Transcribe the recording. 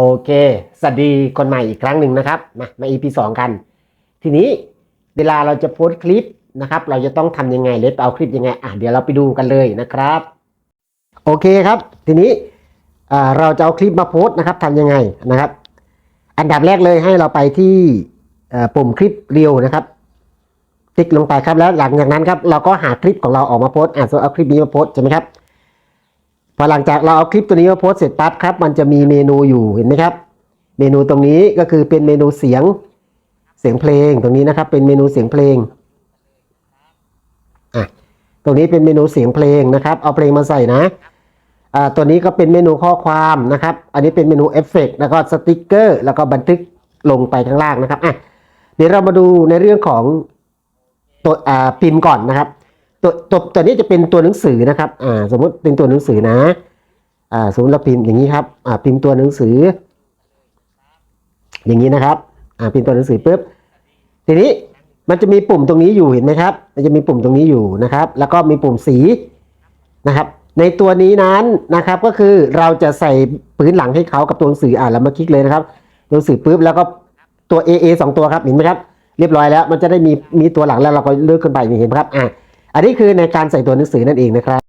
โอเค สวัสดีคนใหม่อีกครั้งหนึ่งนะครับ มา มา EP สองกัน ทีนี้เวลาเราจะโพสคลิปนะครับ เราจะต้องทำยังไงเลสเอาคลิปยังไง อะ เดี๋ยวเราไปดูกันเลยนะครับ โอเคครับ ทีนี้เราจะเอาคลิปมาโพสนะครับทำยังไงนะครับ อันดับแรกเลยให้เราไปที่ปุ่มคลิปเรียวนะครับ ติ๊กลงไปครับ แล้วหลังจากนั้นครับ เราก็หาคลิปของเราออกมาโพสอะส่วนเอาคลิปนี้มาโพสใช่ไหมครับ พอหลังจากเราเอาคลิปตัวนี้มาโพสเสร็จปั๊บครับ มันจะมีเมนูอยู่เห็นไหมครับ เมนูตรงนี้ก็คือเป็นเมนูเสียงเสียงเพลงตรงนี้นะครับ เป็นเมนูเสียงเพลงอะตรงนี้เป็นเมนูเสียงเพลงนะครับ เอาเพลงมาใส่นะอ่าตัวนี้ก็เป็นเมนูข้อความนะครับ อันนี้เป็นเมนูเอฟเฟกต์แล้วก็สติกเกอร์แล้วก็บันทึกลงไปข้างล่างนะครับอะเดี๋ยวเรามาดูในเรื่องของตัวอ่าพิมพ์ก่อนนะครับ ตัวตัวตัวนี้จะเป็นตัวหนังสือนะครับอ่าสมมติเป็นตัวหนังสือนะอ่าสมมติเราพิมพ์อย่างนี้ครับอ่าพิมพ์ตัวหนังสือ อย่างนี้นะครับอ่าพิมพ์ตัวหนังสือปุ๊บทีนี้มันจะมีปุ่มตรงนี้อยู่เห็นไหมครับ มันจะมีปุ่มตรงนี้อยู่นะครับ แล้วก็มีปุ่มสีนะครับ ในตัวนี้นั้นนะครับก็คือเราจะใส่พื้นหลังให้เขากับตัวหนังสืออ่าแล้วมาคลิกเลยนะครับตัวหนังสือปุ๊บแล้วก็ตัว AA สองตัวครับเห็นไหมครับ เรียบร้อยแล้ว มันจะได้มีมีตัวหลังแล้วเราก็เลือกขึ้นไปเห็นไหมครับอ่า อันนี้คือในการใส่ตัวหนังสือนั่นเองนะครับ